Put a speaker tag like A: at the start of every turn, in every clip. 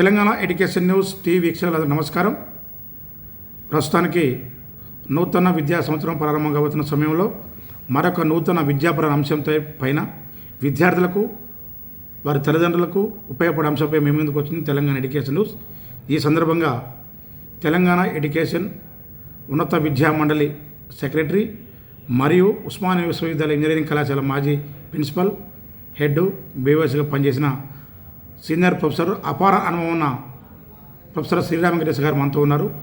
A: Telangana education news TV వీక్షకులకు నమస్కారం. ప్రస్తుతానికి నూతన విద్యా సంవత్సరం ప్రారంభం కావుతున్న సమయంలో మరొక నూతన విద్యాపర అంశంపై పైన విద్యార్థులకు వారి తల్లిదండ్రులకు ఉపయోగపడే అంశంపై మేము ముందుకు వచ్చింది తెలంగాణ ఎడ్యుకేషన్ న్యూస్. ఈ సందర్భంగా తెలంగాణ ఎడ్యుకేషన్ ఉన్నత విద్యా మండలి సెక్రటరీ మరియు ఉస్మానియా విశ్వవిద్యాలయ ఇంజనీరింగ్ కళాశాల మాజీ ప్రిన్సిపల్ హెడ్ బీఓఎస్గా పనిచేసిన సీనియర్ ప్రొఫెసర్ అపార అనుభవం ఉన్న ప్రొఫెసర్ శ్రీరామకృష్ణ గారు మనతో ఉన్నారు.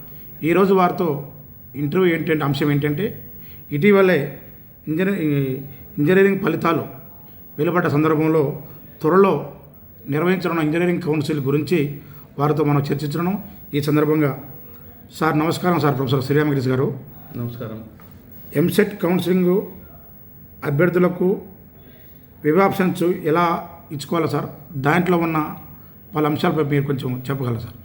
A: ఈరోజు వారితో ఇంటర్వ్యూ ఏంటంటే అంశం ఏంటంటే ఇటీవలే ఇంజనీరింగ్ ఇంజనీరింగ్ ఫలితాలు వెలువడ్డ సందర్భంలో త్వరలో నిర్వహించనున్న ఇంజనీరింగ్ కౌన్సిల్ గురించి వారితో మనం చర్చించడం ఈ సందర్భంగా సార్ నమస్కారం సార్ ప్రొఫెసర్ శ్రీరామకృష్ణ గారు.
B: నమస్కారం.
A: ఎంసెట్ కౌన్సిలింగ్ అభ్యర్థులకు వెబ్ ఆప్షన్స్ ఎలా ఇచ్చుకోవాలా సార్? దాంట్లో ఉన్న పలు అంశాలపై మీరు కొంచెం చెప్పగలరా సార్?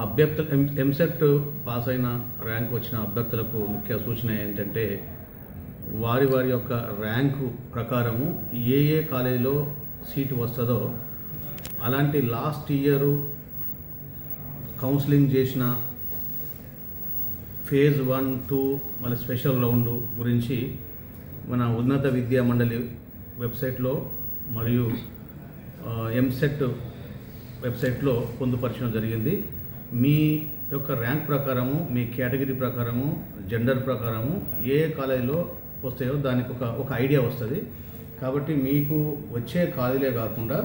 B: అభ్యర్థులు ఎం ఎంసెట్ పాస్ అయిన ర్యాంక్ వచ్చిన అభ్యర్థులకు ముఖ్య సూచన ఏంటంటే వారి వారి యొక్క ర్యాంకు ప్రకారము ఏ ఏ కాలేజీలో సీటు వస్తుందో అలాంటి లాస్ట్ ఇయరు కౌన్సిలింగ్ చేసిన ఫేజ్ వన్ టూ మళ్ళీ స్పెషల్ రౌండ్ గురించి మన ఉన్నత విద్యా మండలి వెబ్సైట్లో మరియు ఎంసెట్ వెబ్సైట్లో పొందుపరచడం జరిగింది. మీ యొక్క ర్యాంక్ ప్రకారము మీ కేటగిరీ ప్రకారము జెండర్ ప్రకారము ఏ కాలేజీలో వస్తాయో దానికి ఒక ఒక ఐడియా వస్తుంది. కాబట్టి మీకు వచ్చే కాలేజీలే కాకుండా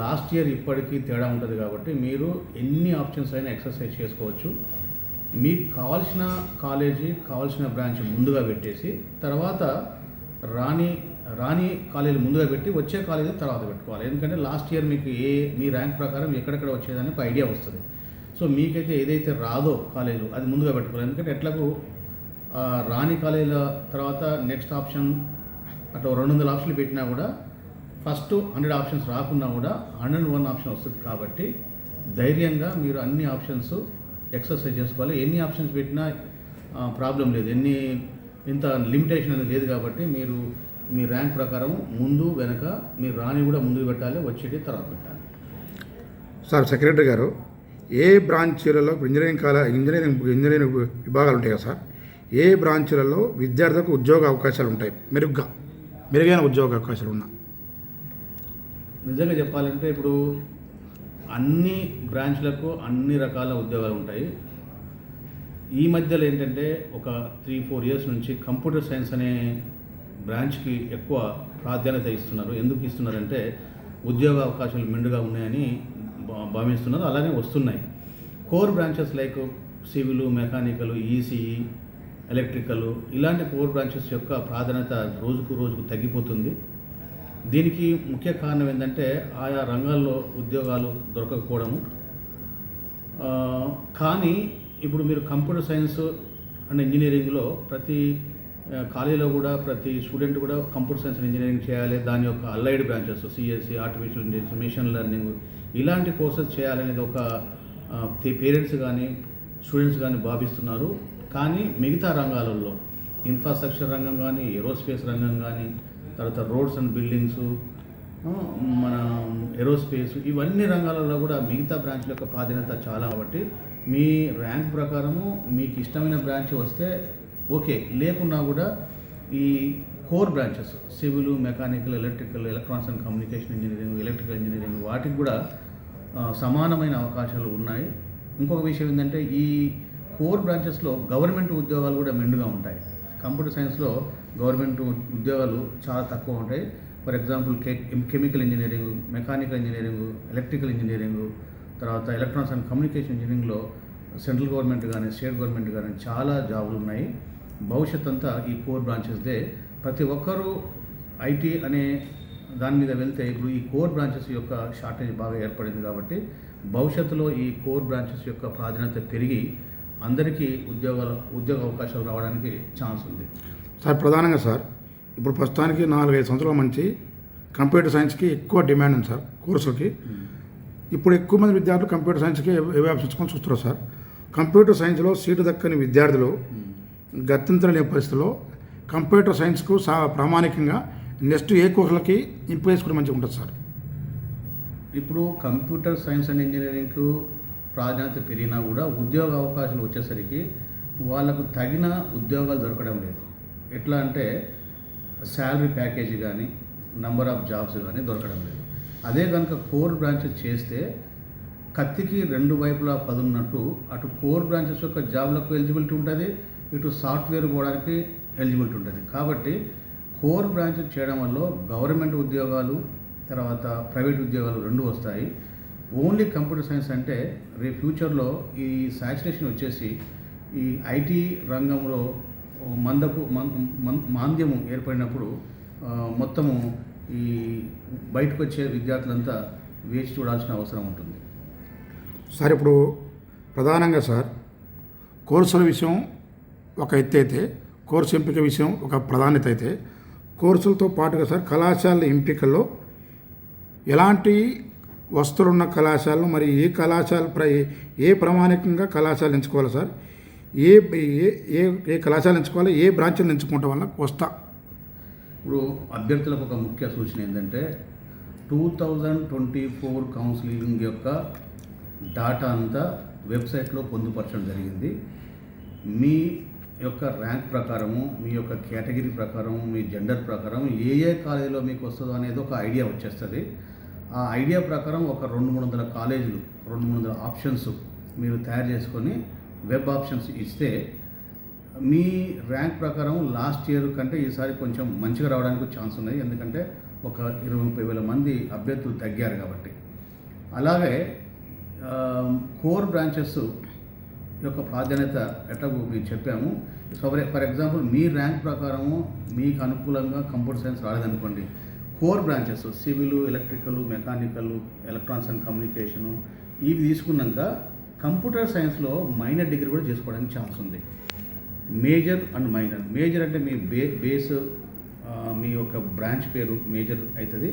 B: లాస్ట్ ఇయర్ ఇప్పటికీ తేడా ఉంటుంది కాబట్టి మీరు ఎన్ని ఆప్షన్స్ అయినా ఎక్సర్సైజ్ చేసుకోవచ్చు. మీకు కావాల్సిన కాలేజీ కావాల్సిన బ్రాంచ్ ముందుగా పెట్టేసి తర్వాత రాని రాని కాలేజీలు ముందుగా పెట్టి వచ్చే కాలేజీ తర్వాత పెట్టుకోవాలి. ఎందుకంటే లాస్ట్ ఇయర్ మీకు ఏ మీ ర్యాంక్ ప్రకారం ఎక్కడెక్కడ వచ్చేదని ఒక ఐడియా వస్తుంది. సో మీకైతే ఏదైతే రాదో కాలేజీలు అది ముందుగా పెట్టుకోవాలి. ఎందుకంటే ఎట్లకు రాణి రాని కాలేజీల తర్వాత నెక్స్ట్ ఆప్షన్ అటు రెండు వందల ఆప్షన్లు పెట్టినా కూడా ఫస్ట్ హండ్రెడ్ ఆప్షన్స్ రాకున్నా కూడా హండ్రెడ్ వన్ ఆప్షన్ వస్తుంది కాబట్టి ధైర్యంగా మీరు అన్ని ఆప్షన్స్ ఎక్సర్సైజ్ చేసుకోవాలి. ఎన్ని ఆప్షన్స్ పెట్టినా ప్రాబ్లం లేదు. ఎన్ని ఇంత లిమిటేషన్ అనేది లేదు కాబట్టి మీరు మీ ర్యాంక్ ప్రకారం ముందు వెనక మీరు రాని కూడా ముందుకు పెట్టాలి వచ్చేటి తర్వాత పెట్టాలి.
A: సార్ సెక్రటరీ గారు ఏ బ్రాంచీలలో ఇంజనీరింగ్ కాల ఇంజనీరింగ్ ఇంజనీరింగ్ విభాగాలు ఉంటాయి కదా సార్? ఏ బ్రాంచీలలో విద్యార్థులకు ఉద్యోగ అవకాశాలు ఉంటాయి? మెరుగ్గా మెరుగైన ఉద్యోగ అవకాశాలు ఉన్నా.
B: నిజంగా చెప్పాలంటే ఇప్పుడు అన్ని బ్రాంచ్లకు అన్ని రకాల ఉద్యోగాలు ఉంటాయి. ఈ మధ్యలో ఏంటంటే ఒక త్రీ ఫోర్ ఇయర్స్ నుంచి కంప్యూటర్ సైన్స్ అనే బ్రాంచ్కి ఎక్కువ ప్రాధాన్యత ఇస్తున్నారు. ఎందుకు ఇస్తున్నారంటే ఉద్యోగ అవకాశాలు మెండుగా ఉన్నాయని భా- భావిస్తున్నారు. అలానే వస్తున్నాయి. Core branches like civil mechanical ECE electrical ఇలాంటి కోర్ బ్రాంచెస్ యొక్క ప్రాధాన్యత రోజుకు రోజుకు తగ్గిపోతుంది. దీనికి ముఖ్య కారణం ఏంటంటే ఆయా రంగాల్లో ఉద్యోగాలు దొరకకపోవడము. కానీ ఇప్పుడు మీరు కంప్యూటర్ సైన్స్ అండ్ ఇంజనీరింగ్లో ప్రతి కాలేజీలో కూడా ప్రతి స్టూడెంట్ కూడా కంప్యూటర్ సైన్స్ ఇంజనీరింగ్ చేయాలి దాని యొక్క allied branches CSC artificial intelligence machine learning ఇలాంటి కోర్సెస్ చేయాలనేది ఒక పేరెంట్స్ కానీ స్టూడెంట్స్ కానీ భావిస్తున్నారు. కానీ మిగతా రంగాలలో ఇన్ఫ్రాస్ట్రక్చర్ రంగం కానీ ఏరోస్పేస్ రంగం కానీ తర్వాత రోడ్స్ అండ్ బిల్డింగ్స్ మన ఏరోస్పేస్ ఇవన్నీ రంగాలలో కూడా మిగతా బ్రాంచ్ల యొక్క ప్రాధాన్యత చాలా కాబట్టి మీ ర్యాంక్ ప్రకారము మీకు ఇష్టమైన బ్రాంచ్ వస్తే ఓకే లేకున్నా కూడా ఈ core branches civil mechanical electrical electronics and communication engineering electrical engineering వాటికి కూడా సమానమైన అవకాశాలు ఉన్నాయి. ఇంకొక విషయం ఏంటంటే ఈ కోర్ బ్రాంచెస్లో గవర్నమెంట్ ఉద్యోగాలు కూడా మెండుగా ఉంటాయి. కంప్యూటర్ సైన్స్లో గవర్నమెంట్ ఉద్యోగాలు చాలా తక్కువ ఉంటాయి. For example K chemical engineering mechanical engineering electrical engineering తర్వాత ఎలక్ట్రానిక్స్ అండ్ కమ్యూనికేషన్ ఇంజనీరింగ్లో సెంట్రల్ గవర్నమెంట్ కానీ స్టేట్ గవర్నమెంట్ కానీ చాలా జాబులు ఉన్నాయి. భవిష్యత్ అంతా ఈ కోర్ బ్రాంచెస్దే ప్రతి ఒక్కరూ ఐటీ అనే దాని మీద వెళ్తే ఇప్పుడు ఈ కోర్ బ్రాంచెస్ యొక్క షార్టేజ్ బాగా ఏర్పడింది కాబట్టి భవిష్యత్తులో ఈ కోర్ బ్రాంచెస్ యొక్క ప్రాధాన్యత పెరిగి అందరికీ ఉద్యోగాల ఉద్యోగ అవకాశాలు రావడానికి ఛాన్స్ ఉంది.
A: సార్ ప్రధానంగా సార్ ఇప్పుడు ప్రస్తుతానికి నాలుగైదు సంవత్సరాల నుంచి కంప్యూటర్ సైన్స్కి ఎక్కువ డిమాండ్ ఉంది సార్ కోర్సులకి. ఇప్పుడు ఎక్కువ మంది విద్యార్థులు కంప్యూటర్ సైన్స్కి వ్యాపించుకొని చూస్తున్నారు సార్. కంప్యూటర్ సైన్స్లో సీటు దక్కని విద్యార్థులు గత్యంతరం పరిస్థితుల్లో కంప్యూటర్ సైన్స్కు సా ప్రామాణికంగా నెక్స్ట్ ఏ కోర్సులకి ఇంప్రూవ్ చేసుకుంటే మంచిగా ఉంటుంది సార్.
B: ఇప్పుడు కంప్యూటర్ సైన్స్ అండ్ ఇంజనీరింగ్కు ప్రాధాన్యత పెరిగినా కూడా ఉద్యోగ అవకాశాలు వచ్చేసరికి వాళ్ళకు తగిన ఉద్యోగాలు దొరకడం లేదు. ఎట్లా అంటే శాలరీ ప్యాకేజీ కానీ నంబర్ ఆఫ్ జాబ్స్ కానీ దొరకడం లేదు. అదే కనుక కోర్ బ్రాంచెస్ చేస్తే కత్తికి రెండు వైపులా పదున్నట్టు అటు కోర్ బ్రాంచెస్ యొక్క జాబ్లకు ఎలిజిబిలిటీ ఉంటుంది ఇటు సాఫ్ట్వేర్ పోవడానికి ఎలిజిబిలిటీ ఉంటుంది. కాబట్టి కోర్ బ్రాంచెస్ చేయడం వల్ల గవర్నమెంట్ ఉద్యోగాలు తర్వాత ప్రైవేట్ ఉద్యోగాలు రెండు వస్తాయి. ఓన్లీ కంప్యూటర్ సైన్స్ అంటే రేపు ఫ్యూచర్లో ఈ శాచురేషన్ వచ్చేసి ఈ ఐటీ రంగంలో మందపు మం- మాంద్యము ఏర్పడినప్పుడు మొత్తము ఈ బయటకు వచ్చే విద్యార్థులంతా వేచి చూడాల్సిన అవసరం ఉంటుంది.
A: సార్ ఇప్పుడు ప్రధానంగా సార్ కోర్సుల విషయం ఒక ఎత్తు అయితే కోర్సు ఎంపిక విషయం ఒక ప్రాధాన్యత అయితే కోర్సులతో పాటుగా సార్ కళాశాల ఎంపికలో ఎలాంటి వస్తువులున్న కళాశాలలు మరి ఏ కళాశాల ప్ర ఏ ప్రామాణికంగా కళాశాల ఎంచుకోవాలి సార్? ఏ ఏ ఏ ఏ కళాశాల ఎంచుకోవాలి? ఏ బ్రాంచ్లు ఎంచుకోవటం వల్ల వస్తా?
B: ఇప్పుడు అభ్యర్థులకు ఒక ముఖ్య సూచన ఏంటంటే two thousand twenty four counselling యొక్క డాటా అంతా వెబ్సైట్లో పొందుపరచడం జరిగింది. మీ యొక్క ర్యాంక్ ప్రకారము మీ యొక్క కేటగిరీ ప్రకారం మీ జెండర్ ప్రకారం ఏ ఏ కాలేజీలో మీకు వస్తుందో అనేది ఒక ఐడియా వచ్చేస్తుంది. ఆ ఐడియా ప్రకారం ఒక రెండు మూడు వందల కాలేజీలు రెండు మూడు వందల ఆప్షన్స్ మీరు తయారు చేసుకొని వెబ్ ఆప్షన్స్ ఇస్తే మీ ర్యాంక్ ప్రకారం లాస్ట్ ఇయర్ కంటే ఈసారి కొంచెం మంచిగా రావడానికి ఛాన్స్ ఉన్నాయి. ఎందుకంటే ఒక ఇరవై ముప్పై వేల మంది అభ్యర్థులు తగ్గారు కాబట్టి. అలాగే కోర్ బ్రాంచెస్ యొక్క ప్రాధాన్యత ఎట్లాగో మేము చెప్పాము. ఫర్ ఫర్ ఎగ్జాంపుల్ మీ ర్యాంక్ ప్రకారము మీకు అనుకూలంగా కంప్యూటర్ సైన్స్ రాలేదనుకోండి. Core branches civil electrical mechanical electronics and communication ఇవి తీసుకున్నాక కంప్యూటర్ సైన్స్లో మైనర్ డిగ్రీ కూడా చేసుకోవడానికి ఛాన్స్ ఉంది. మేజర్ అండ్ మైనర్ మేజర్ అంటే మీ బే బేస్ మీ యొక్క బ్రాంచ్ పేరు మేజర్ అవుతుంది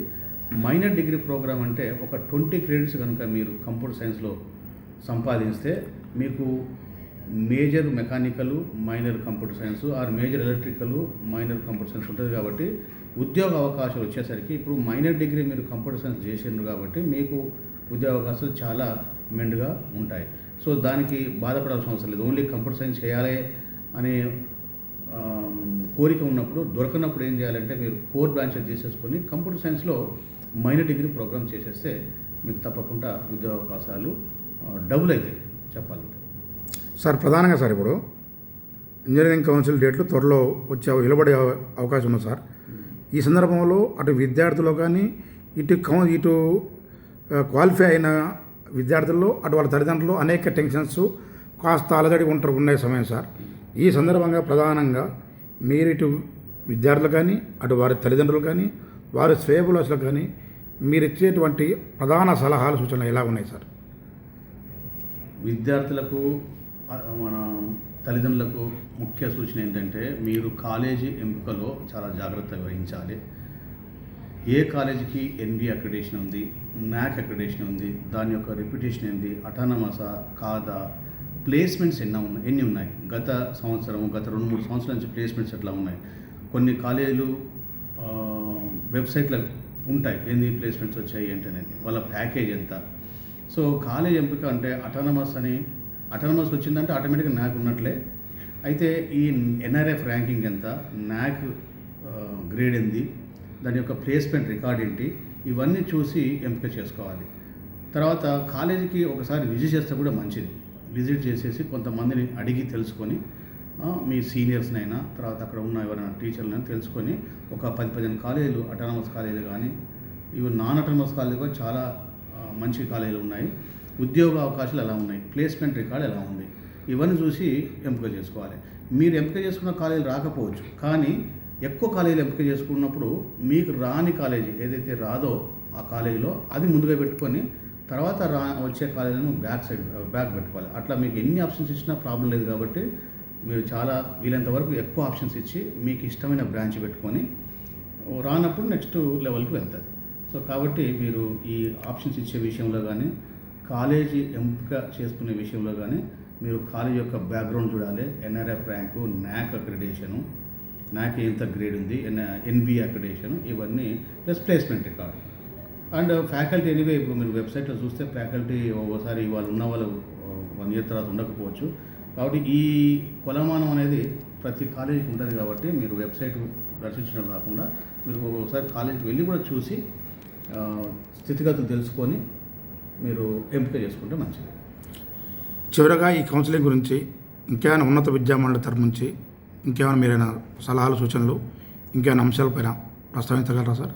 B: మైనర్ డిగ్రీ ప్రోగ్రామ్ అంటే ఒక ట్వంటీ క్రెడిట్స్ కనుక మీరు కంప్యూటర్ సైన్స్లో సంపాదిస్తే మీకు major mechanical minor computer science or major electrical minor computer science ఉంటుంది కాబట్టి ఉద్యోగ అవకాశాలు వచ్చేసరికి ఇప్పుడు మైనర్ డిగ్రీ మీరు కంప్యూటర్ సైన్స్ చేసిండ్రు కాబట్టి మీకు ఉద్యోగ అవకాశాలు చాలా మెండుగా ఉంటాయి. సో దానికి బాధపడాల్సిన అవసరం లేదు. ఓన్లీ కంప్యూటర్ సైన్స్ చేయాలి అనే కోరిక ఉన్నప్పుడు దొరకనప్పుడు ఏం చేయాలంటే మీరు కోర్ బ్రాంచెస్ చేసేసుకొని కంప్యూటర్ సైన్స్లో మైనర్ డిగ్రీ ప్రోగ్రామ్ చేసేస్తే మీకు తప్పకుండా ఉద్యోగ అవకాశాలు డబుల్ అవుతాయి చెప్పాలంటే.
A: సార్ ప్రధానంగా సార్ ఇప్పుడు ఇంజనీరింగ్ కౌన్సిల్ డేట్లు త్వరలో వచ్చే నిలబడే అవ- అవకాశం ఉంది సార్. ఈ సందర్భంలో అటు విద్యార్థులు కానీ ఇటు కౌ ఇటు క్వాలిఫై అయిన విద్యార్థుల్లో అటు వాళ్ళ తల్లిదండ్రులు అనేక టెన్షన్స్ కాస్త అలజడి ఉంటారు ఉండే సమయం సార్. ఈ సందర్భంగా ప్రధానంగా మీరు ఇటు విద్యార్థులు కానీ అటు వారి తల్లిదండ్రులు కానీ వారి శ్రేయబులసులకు కానీ మీరు ఇచ్చేటువంటి ప్రధాన సలహాలు సూచనలు ఎలా ఉన్నాయి సార్?
B: విద్యార్థులకు మన తల్లిదండ్రులకు ముఖ్య సూచన ఏంటంటే మీరు కాలేజీ ఎంపికలో చాలా జాగ్రత్త వహించాలి. ఏ కాలేజీకి ఎన్బి అక్రిడేషన్ ఉంది నాక్ అక్రిడేషన్ ఉంది దాని యొక్క రెప్యుటేషన్ ఏంది అటానమసా కాదా ప్లేస్మెంట్స్ ఎన్ని ఉన్నాయి ఎన్ని ఉన్నాయి? గత సంవత్సరం గత రెండు మూడు సంవత్సరాల నుంచి ప్లేస్మెంట్స్ ఎట్లా ఉన్నాయి? కొన్ని కాలేజీలు వెబ్సైట్లో ఉంటాయి ఎన్ని ప్లేస్మెంట్స్ వచ్చాయి ఏంటనేది వాళ్ళ ప్యాకేజ్ ఎంత? సో కాలేజ్ ఎంపిక అంటే అటానమస్ అని అటానమస్ వచ్చిందంటే ఆటోమేటిక్గా నాకు ఉన్నట్లే. అయితే ఈ ఎన్ఆర్ఎఫ్ ర్యాంకింగ్ ఎంత? నాక్ గ్రేడ్ ఏంది? దాని యొక్క ప్లేస్మెంట్ రికార్డ్ ఏంటి? ఇవన్నీ చూసి ఎంపిక చేసుకోవాలి. తర్వాత కాలేజీకి ఒకసారి విజిట్ చేస్తే కూడా మంచిది. విజిట్ చేసేసి కొంతమందిని అడిగి తెలుసుకొని మీ సీనియర్స్నైనా తర్వాత అక్కడ ఉన్న ఎవరైనా టీచర్లైనా తెలుసుకొని ఒక పది పదిహేను కాలేజీలు అటానమస్ కాలేజీలు కానీ ఇవి నాన్ అటానమస్ కాలేజీలు కూడా చాలా మంచి కాలేజీలు ఉన్నాయి. ఉద్యోగ అవకాశాలు ఎలా ఉన్నాయి? ప్లేస్మెంట్ రికార్డు ఎలా ఉంది? ఇవన్నీ చూసి ఎంపిక చేసుకోవాలి. మీరు ఎంపిక చేసుకున్న కాలేజీలు రాకపోవచ్చు. కానీ ఎక్కువ కాలేజీలు ఎంపిక చేసుకున్నప్పుడు మీకు రాని కాలేజీ ఏదైతే రాదో ఆ కాలేజీలో అది ముందుగా పెట్టుకొని తర్వాత రా వచ్చే కాలేజీలను బ్యాక్ సైడ్ బ్యాక్ పెట్టుకోవాలి. అట్లా మీకు ఎన్ని ఆప్షన్స్ ఇచ్చినా ప్రాబ్లం లేదు కాబట్టి మీరు చాలా వీలైనంత వరకు ఎక్కువ ఆప్షన్స్ ఇచ్చి మీకు ఇష్టమైన బ్రాంచ్ పెట్టుకొని రానప్పుడు నెక్స్ట్ లెవెల్కి వెళ్తుంది సో కాబట్టి మీరు ఈ ఆప్షన్స్ ఇచ్చే విషయంలో కానీ కాలేజీ ఎంపిక చేసుకునే విషయంలో కానీ మీరు కాలేజ్ యొక్క బ్యాక్గ్రౌండ్ చూడాలి. NRF rank NAAC accreditation. NAAC ఎంత గ్రేడ్ ఉంది? N NB accreditation. ఇవన్నీ plus placement record. And faculty anyway ఇప్పుడు మీరు వెబ్సైట్లో చూస్తే ఫ్యాకల్టీ ఒకసారి వాళ్ళు ఉన్న వాళ్ళు వన్ ఇయర్ తర్వాత ఉండకపోవచ్చు. కాబట్టి ఈ కొలమానం అనేది ప్రతి కాలేజీకి ఉంటుంది కాబట్టి మీరు వెబ్సైట్ దర్శించడం కాకుండా మీరు ఒకసారి కాలేజీకి వెళ్ళి కూడా చూసి స్థితిగతులు తెలుసుకొని మీరు ఎంపిక చేసుకుంటే మంచిది.
A: చివరగా ఈ కౌన్సిలింగ్ గురించి ఇంకేమైనా ఉన్నత విద్యామండలి తరపు నుంచి ఇంకేమైనా మీరైనా సలహాలు సూచనలు ఇంకేమైనా అంశాలపైన ప్రస్తావించగలరా సార్?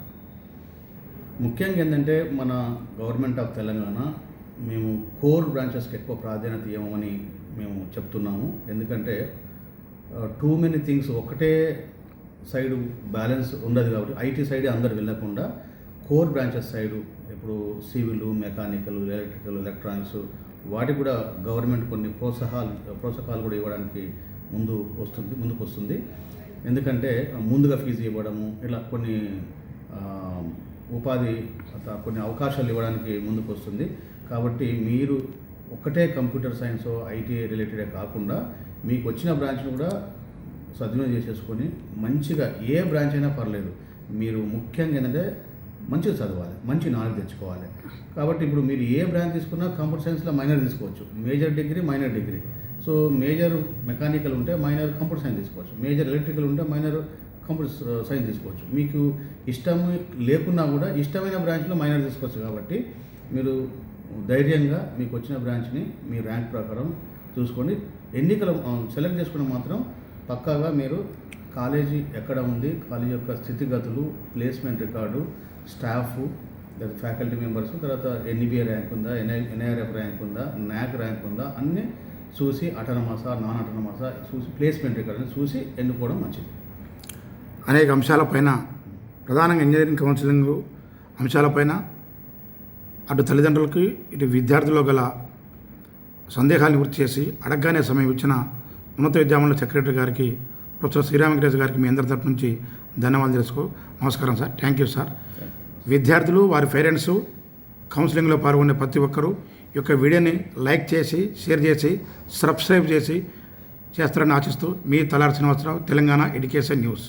B: ముఖ్యంగా ఏంటంటే మన గవర్నమెంట్ ఆఫ్ తెలంగాణ మేము కోర్ బ్రాంచెస్కి ఎక్కువ ప్రాధాన్యత ఇవ్వమని మేము చెప్తున్నాము. ఎందుకంటే టూ మెనీ థింగ్స్ ఒకటే సైడ్ బ్యాలెన్స్ ఉండదు కాబట్టి ఐటీ సైడ్ అందరు వెళ్ళకుండా కోర్ బ్రాంచెస్ సైడు ఇప్పుడు సివిల్ మెకానికల్ ఎలక్ట్రికల్ ఎలక్ట్రానిక్స్ వాటికి కూడా గవర్నమెంట్ కొన్ని ప్రోత్సాహాలు ప్రోత్సాహాలు కూడా ఇవ్వడానికి ముందు వస్తుంది ముందుకు వస్తుంది. ఎందుకంటే ముందుగా ఫీజు ఇవ్వడము ఇలా కొన్ని ఉపాధి కొన్ని అవకాశాలు ఇవ్వడానికి ముందుకు వస్తుంది. కాబట్టి మీరు ఒక్కటే కంప్యూటర్ సైన్స్ ఐటీ రిలేటెడే కాకుండా మీకు వచ్చిన బ్రాంచ్ను కూడా సద్వినియోగం చేసేసుకొని మంచిగా ఏ బ్రాంచ్ అయినా పర్లేదు. మీరు ముఖ్యంగా ఏంటంటే మంచిగా చదవాలి మంచి నాలెడ్జ్ తెచ్చుకోవాలి. కాబట్టి ఇప్పుడు మీరు ఏ బ్రాంచ్ తీసుకున్నా కంప్యూటర్ సైన్స్లో మైనర్ తీసుకోవచ్చు. Major degree minor degree so major mechanical ఉంటే మైనర్ కంప్యూటర్ సైన్స్ తీసుకోవచ్చు. మేజర్ ఎలక్ట్రికల్ ఉంటే మైనర్ కంప్యూటర్ సైన్స్ తీసుకోవచ్చు. మీకు ఇష్టం లేకున్నా కూడా ఇష్టమైన బ్రాంచ్లో మైనర్ తీసుకోవచ్చు కాబట్టి మీరు ధైర్యంగా మీకు వచ్చిన బ్రాంచ్ని మీ ర్యాంక్ ప్రకారం చూసుకొని ఎన్నికలు సెలెక్ట్ చేసుకున్న మాత్రం పక్కాగా మీరు కాలేజీ ఎక్కడ ఉంది కాలేజీ యొక్క స్థితిగతులు placement record staff faculty members తర్వాత ఎన్ఈబిఏ ర్యాంక్ ఉందా ఎన్ఐ ఎన్ఐఆర్ఎఫ్ ర్యాంక్ ఉందా న్యాక్ ర్యాంక్ ఉందా అన్నీ చూసి అటనమాసా నాన్ అటనమాసా చూసి ప్లేస్మెంట్ రికార్డుని చూసి ఎన్నుకోవడం మంచిది.
A: అనేక అంశాలపైన ప్రధానంగా ఇంజనీరింగ్ కౌన్సిలింగ్ అంశాలపైన అటు తల్లిదండ్రులకి ఇటు విద్యార్థుల్లో గల సందేహాలను గుర్తు చేసి అడగగానే సమయం ఇచ్చిన ఉన్నత విద్యామండలి సెక్రటరీ గారికి ప్రొఫెసర్ శ్రీరామ వెంకటేష్ గారికి మీ అందరి తరపు నుంచి ధన్యవాదాలు తెలుసుకో నమస్కారం సార్. Thank you sir. విద్యార్థులు వారి పేరెంట్స్ కౌన్సిలింగ్లో పాల్గొనే ప్రతి ఒక్కరూ ఈ యొక్క వీడియోని లైక్ చేసి షేర్ చేసి సబ్స్క్రైబ్ చేసి చేస్తారని ఆశిస్తూ మీ తలారి శ్రీనివాసరావు తెలంగాణ ఎడ్యుకేషన్ న్యూస్.